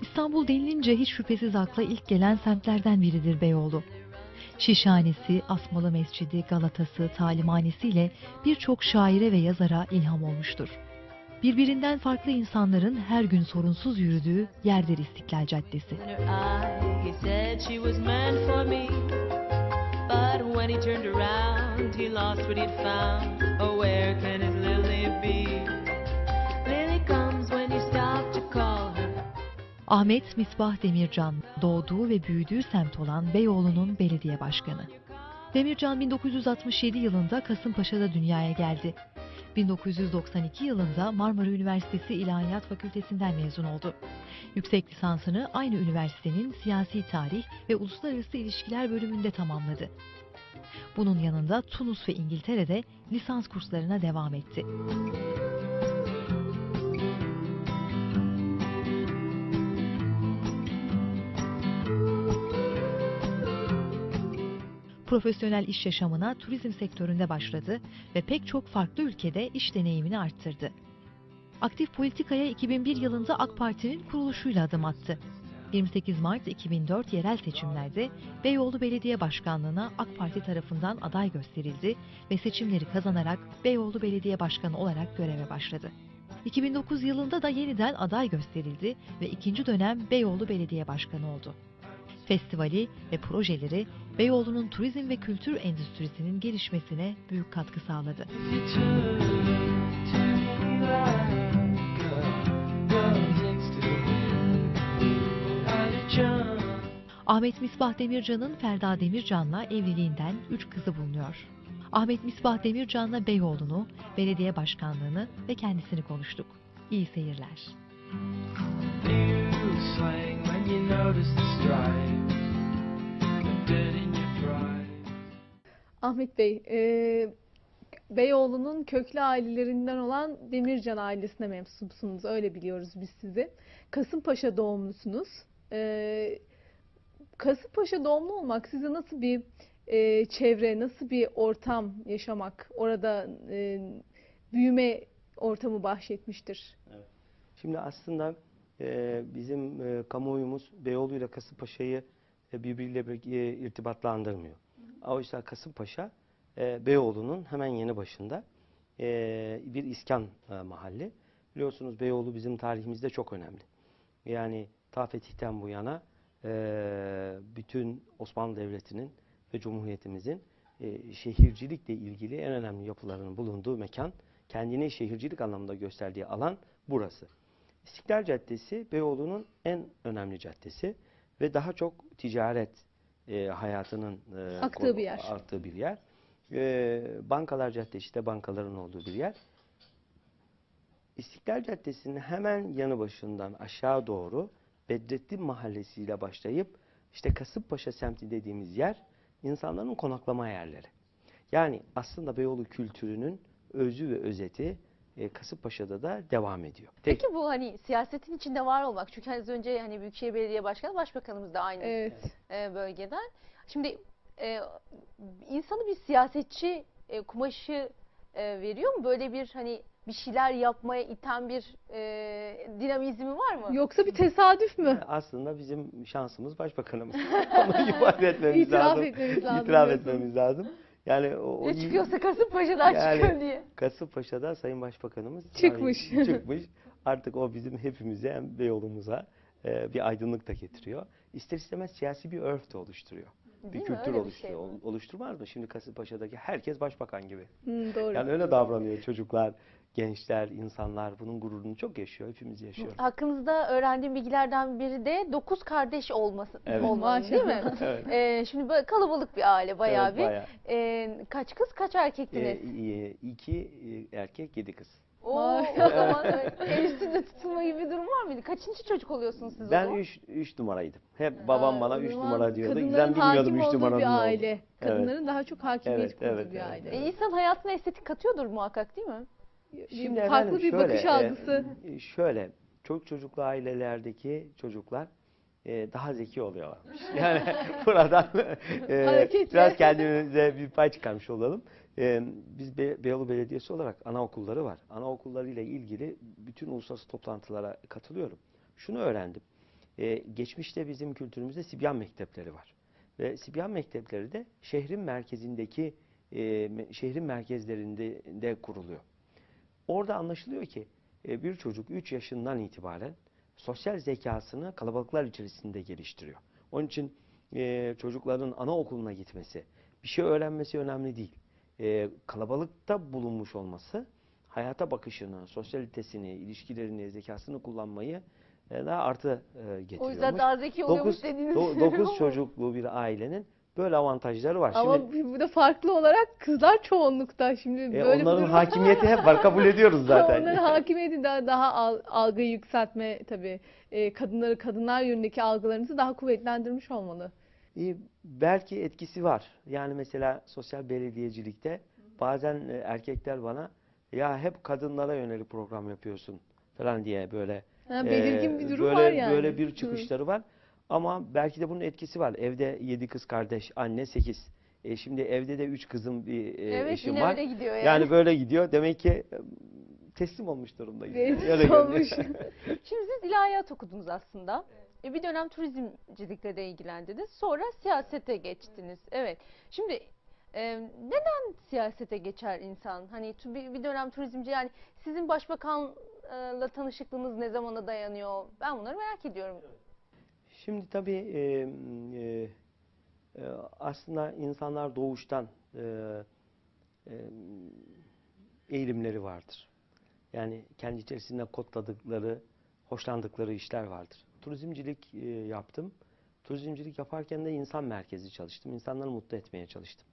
İstanbul denilince hiç şüphesiz akla ilk gelen semtlerden biridir Beyoğlu. Şişhanesi, Asmalı Mescidi, Galatası, talimhanesiyle birçok şaire ve yazara ilham olmuştur. Birbirinden farklı insanların her gün sorunsuz yürüdüğü yerdir İstiklal Caddesi. Oh. Ahmet Misbah Demircan doğduğu ve büyüdüğü semt olan Beyoğlu'nun belediye başkanı. Demircan 1967 yılında Kasımpaşa'da dünyaya geldi. 1992 yılında Marmara Üniversitesi İlahiyat Fakültesinden mezun oldu. Yüksek lisansını aynı üniversitenin siyasi tarih ve uluslararası ilişkiler bölümünde tamamladı. Bunun yanında Tunus ve İngiltere'de lisans kurslarına devam etti. Profesyonel iş yaşamına turizm sektöründe başladı ve pek çok farklı ülkede iş deneyimini arttırdı. Aktif politikaya 2001 yılında AK Parti'nin kuruluşuyla adım attı. 28 Mart 2004 yerel seçimlerde Beyoğlu Belediye Başkanlığı'na AK Parti tarafından aday gösterildi ve seçimleri kazanarak Beyoğlu Belediye Başkanı olarak göreve başladı. 2009 yılında da yeniden aday gösterildi ve ikinci dönem Beyoğlu Belediye Başkanı oldu. Festivali ve projeleri Beyoğlu'nun turizm ve kültür endüstrisinin gelişmesine büyük katkı sağladı. Ahmet Misbah Demircan'ın Ferda Demircan'la evliliğinden 3 kızı bulunuyor. Ahmet Misbah Demircan'la Beyoğlu'nu, belediye başkanlığını ve kendisini konuştuk. İyi seyirler. You Ahmet Bey, e, Beyoğlu'nun köklü ailelerinden olan Demircan ailesine mensupsunuz. Öyle biliyoruz biz sizi. Kasımpaşa doğumlusunuz. E, Kasımpaşa doğumlu olmak size nasıl bir e, çevre, nasıl bir ortam yaşamak, orada e, büyüme ortamı bahşetmiştir? Şimdi aslında e, bizim e, kamuoyumuz Beyoğlu ile Kasımpaşa'yı e, birbiriyle bir, e, irtibatlandırmıyor. Oysa Kasımpaşa e, Beyoğlu'nun hemen yanı başında e, bir iskan e, mahalli. Biliyorsunuz Beyoğlu bizim tarihimizde çok önemli. Yani ta fetihten bu yana e, bütün Osmanlı Devleti'nin ve Cumhuriyetimizin e, şehircilikle ilgili en önemli yapılarının bulunduğu mekan, kendini şehircilik anlamında gösterdiği alan burası. İstiklal Caddesi Beyoğlu'nun en önemli caddesi ve daha çok ticaret e, hayatının e, Aktığı bir yer. arttığı bir yer. E, bankalar Caddesi de bankaların olduğu bir yer. İstiklal Caddesi'nin hemen yanı başından aşağı doğru Bedrettin Mahallesi ile başlayıp işte Kasımpaşa semti dediğimiz yer insanların konaklama yerleri. Yani aslında Beyoğlu kültürünün özü ve özeti e, Kasımpaşa'da da devam ediyor. Tek- Peki bu hani siyasetin içinde var olmak çünkü az önce hani Büyükşehir Belediye Başkanı Başbakanımız da aynı Evet. e, bölgeden. Şimdi e, insanı bir siyasetçi e, kumaşı e, veriyor mu? Böyle bir hani bir şeyler yapmaya iten bir e, dinamizmi var mı? Yoksa bir tesadüf mü? Aslında bizim şansımız başbakanımız. Onu ifade etmemiz İtiraf lazım. etmemiz lazım İtiraf etmemiz lazım. Yani o, o Ne çıkıyorsa Kasımpaşa'dan Yani- çıkıyor diye. Kasımpaşa'da Sayın Başbakanımız Çıkmış. yani çıkmış. Artık o bizim hepimize hem Beyoğlu'muza e, bir aydınlık da getiriyor. İster istemez siyasi bir örf de oluşturuyor. Değil bir mi? kültür Öyle bir oluşturuyor. şey. Oluşturmaz mı? Şimdi Kasımpaşa'daki herkes başbakan gibi. Hı, doğru. Yani öyle davranıyor çocuklar, gençler, insanlar. Bunun gururunu çok yaşıyor. Hepimiz yaşıyoruz. Hakkınızda öğrendiğim bilgilerden biri de dokuz kardeş olması Evet. olmanız değil mi? Evet. E, şimdi böyle kalabalık bir aile bayağı Evet, bir. bayağı. E, kaç kız kaç erkektiniz? e, iki e, erkek, yedi kız. Oo, o zaman el üstünde tutulma gibi bir durum var mıydı? Kaçıncı çocuk oluyorsunuz siz o Ben zaman? üç, üç numaraydım. Hep babam Ha, bana O üç zaman numara diyordu. Ben bilmiyordum hakim üç olduğu numaranın bir ne olduğunu. aile. Evet. Kadınların daha çok hakimiyet Evet, kurduğu evet, bir evet. aile. E, insan hayatına estetik katıyordur muhakkak değil mi? Şimdi efendim farklı bir şöyle, bakış e, algısı. e, şöyle, çok çocuklu ailelerdeki çocuklar e, daha zeki oluyorlarmış. Yani buradan e, biraz kendimize bir pay çıkarmış olalım. E, biz Be- Beyoğlu Belediyesi olarak anaokulları var. Anaokulları ile ilgili bütün uluslararası toplantılara katılıyorum. Şunu öğrendim. E, geçmişte bizim kültürümüzde Sibyan mektepleri var. Ve Sibyan mektepleri de şehrin merkezindeki e, şehrin merkezlerinde de kuruluyor. Orada anlaşılıyor ki e, bir çocuk 3 yaşından itibaren sosyal zekasını kalabalıklar içerisinde geliştiriyor. Onun için e, çocukların anaokuluna gitmesi, bir şey öğrenmesi önemli değil. E, kalabalıkta bulunmuş olması hayata bakışını, sosyalitesini, ilişkilerini, zekasını kullanmayı e, daha artı e, getiriyormuş. O yüzden daha zeki oluyormuş 9, dediğiniz. çocuklu bir ailenin böyle avantajları var. Ama Şimdi bu da farklı olarak kızlar çoğunlukta. Şimdi e, böyle onların durum- hakimiyeti hep var kabul ediyoruz zaten. Onların hakimiyeti daha, daha al- algıyı yükseltme tabii. E, kadınları kadınlar yönündeki algılarınızı daha kuvvetlendirmiş olmalı. E, belki etkisi var. Yani mesela sosyal belediyecilikte bazen e, erkekler bana ya hep kadınlara yönelik program yapıyorsun falan diye böyle Ha, belirgin e, bir durum böyle, var yani. Böyle bir Hı. çıkışları var. Ama belki de bunun etkisi var. Evde yedi kız kardeş, anne sekiz. E, şimdi evde de üç kızım bir e, Evet eşim yine var. öyle gidiyor yani. Yani böyle gidiyor. Demek ki e, teslim olmuş durumdayız. Teslim olmuş. Şimdi siz ilahiyat okudunuz aslında. E, Bir dönem turizmcilikle de ilgilendiniz. Sonra siyasete geçtiniz. Evet. Şimdi e, neden siyasete geçer insan? Hani tu- bir, bir dönem turizmci yani sizin başbakanla tanışıklığınız ne zamana dayanıyor? Ben bunları merak ediyorum. Şimdi tabii e, e, e, aslında insanlar doğuştan e, e, eğilimleri vardır. Yani kendi içerisinde kodladıkları, hoşlandıkları işler vardır. Turizmcilik e, yaptım. Turizmcilik yaparken de insan merkezi çalıştım. İnsanları mutlu etmeye çalıştım.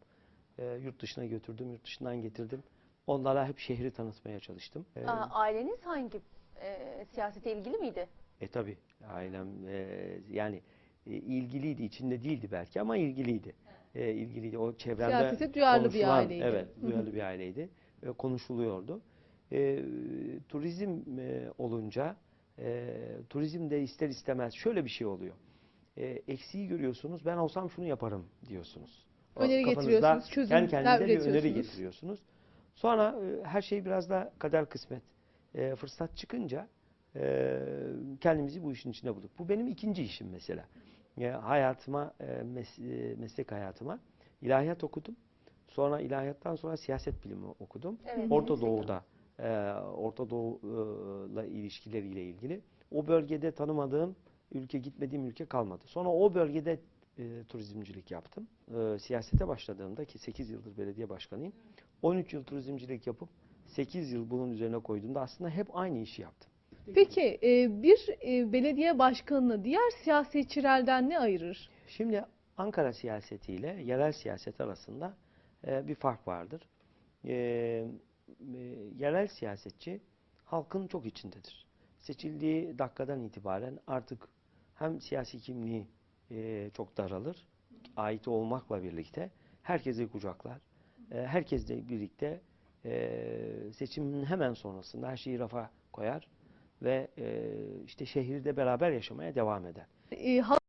E, yurt dışına götürdüm, yurt dışından getirdim. Onlara hep şehri tanıtmaya çalıştım. E, Aa, aileniz hangi e, siyasete ilgili miydi? E tabi ailem e, yani e, ilgiliydi içinde değildi belki ama ilgiliydi. E, ilgiliydi o çevremde Siyasete duyarlı bir aileydi. Evet Hı hı. duyarlı bir aileydi. E, konuşuluyordu. E, turizm e, olunca e, turizmde ister istemez şöyle bir şey oluyor. E, eksiği görüyorsunuz ben olsam şunu yaparım diyorsunuz. O Öneri getiriyorsunuz, çözümler Kendi kendinize bir öneri getiriyorsunuz. Sonra e, her şey biraz da kader kısmet. E, fırsat çıkınca e, kendimizi bu işin içine bulduk. Bu benim ikinci işim mesela. E, hayatıma, e, mes- e, meslek hayatıma ilahiyat okudum. Sonra ilahiyattan sonra siyaset bilimi okudum. Evet. Orta Doğu'da, e, Orta Doğu'la ilişkileriyle ilgili. O bölgede tanımadığım ülke, gitmediğim ülke kalmadı. Sonra o bölgede e, turizmcilik yaptım. E, siyasete başladığımda ki 8 yıldır belediye başkanıyım. 13 yıl turizmcilik yapıp 8 yıl bunun üzerine koyduğumda aslında hep aynı işi yaptım. Peki e, bir e, belediye başkanını diğer siyasetçilerden ne ayırır? Şimdi Ankara siyasetiyle yerel siyaset arasında e, bir fark vardır. Yerel siyasetçi halkın çok içindedir. Seçildiği dakikadan itibaren artık hem siyasi kimliği çok daralır, ait olmakla birlikte herkesi kucaklar. Herkesle birlikte seçimin hemen sonrasında her şeyi rafa koyar ve işte şehirde beraber yaşamaya devam eder.